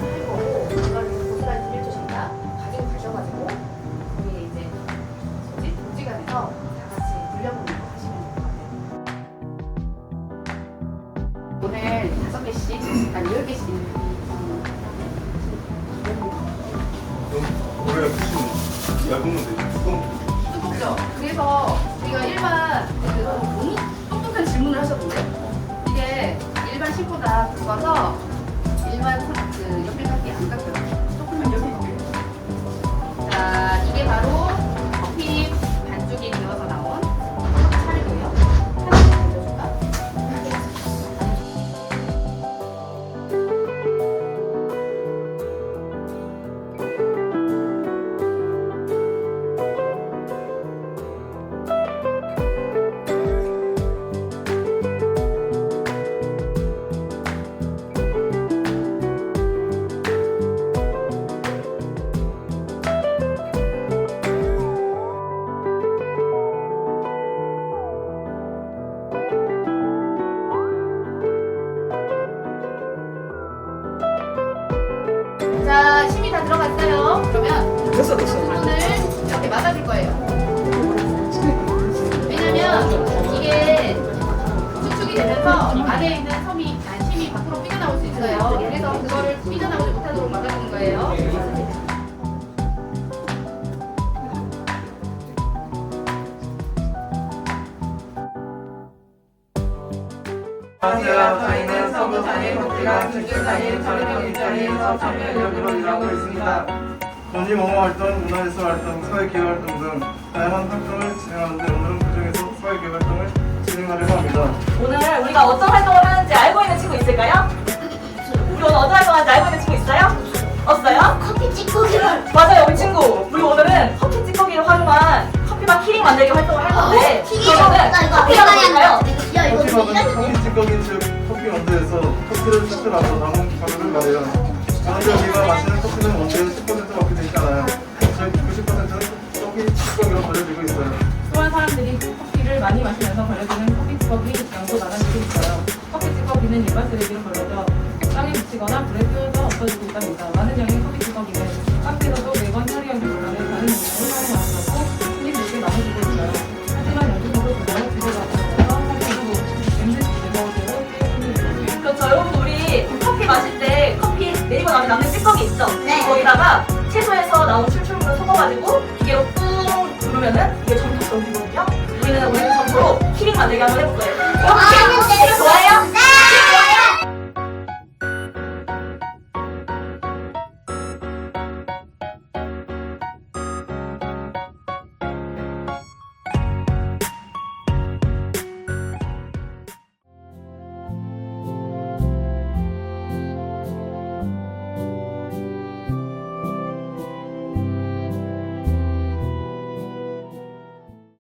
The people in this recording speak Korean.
안 들고 그걸 고스란히 빌려주셨다 가지고 가셔가지고 우리 이제 뭐지 도지관에서 다 같이 물려보는 거 하시면 될 것 같아요. 오늘 다섯 개씩 아니 열 개씩 있는 올해 푸시면 얇은 건데 뚜껑 두껍죠. 그래서 우리가 일반 그 너무 똑똑한 질문을 하셨는데 이게 일반 신보다 굵어서 일반 됐어 됐어. 손을 이렇게 맞아줄 거예요. 왜냐면 이게 수축이 되면서 안에 있는 섬이, 아니, 심이 밖으로 삐져나올 수 있어요. 그래서 그거를 삐져나오지 못하도록 막아주는 거예요. 안녕하세요. 저희는 서부 단일 복지가 중증 단일 저렴 일자리에서 참여 여기로 일하고 있습니다. 전임어머 활동, 문화예술 활동, 사회기회 활동 등 다양한 활동을 진행하는데 오늘은 그중에서 사회기회 활동을 진행하려고 합니다. 오늘 우리가 어떤 활동을 하는지 알고 있는 친구 있을까요? 우리 오늘 어떤 활동 하는지 알고 있는 친구 있어요? 없어요? 커피 찌꺼기를 맞아요 우리 친구. 우리 오늘은 커피 찌꺼기를 활용한 커피맛 키링 만들기 활동을 할 건데 그러면은 커피가 뭘까요? 야 이거 커피 진짜 만든 커피 찌꺼기 즉 커피 원두에서 커피를 추출하고 남은 가루를 말해요. 그런데 우리가 마시는 커피는 10% 90%는 커피 찌꺼기로 버려지고 있어요. 또한 사람들이 커피를 많이 마시면서 걸려지는 커피 찌꺼기 양도 나눠지고 있어요. 커피 찌꺼기는 일반 쓰레기로 걸려져 땅에 묻히거나 불에 띄워서 없어지고 있답니다. 많은 양의 커피 찌꺼기는 깎이로도 매번 처리하기 전에 다른 용도로 사용하고 흔히 그렇게 나눠지고 있어요. 하지만 연주적으로 그걸 주제가서 한국으로 냄새 제거제로 띄우는 그렇죠 여러분 우리 커피 마실 때 커피 내리고 나면 남는 찌꺼기 있죠? 네. 거기다가 채소에서 나온 출출물을 섞어가지고 누르면은 이게 전부 전기거든요. 우리는 오늘 전부로 키링 만들기 한번 해볼 거예요. 아 근데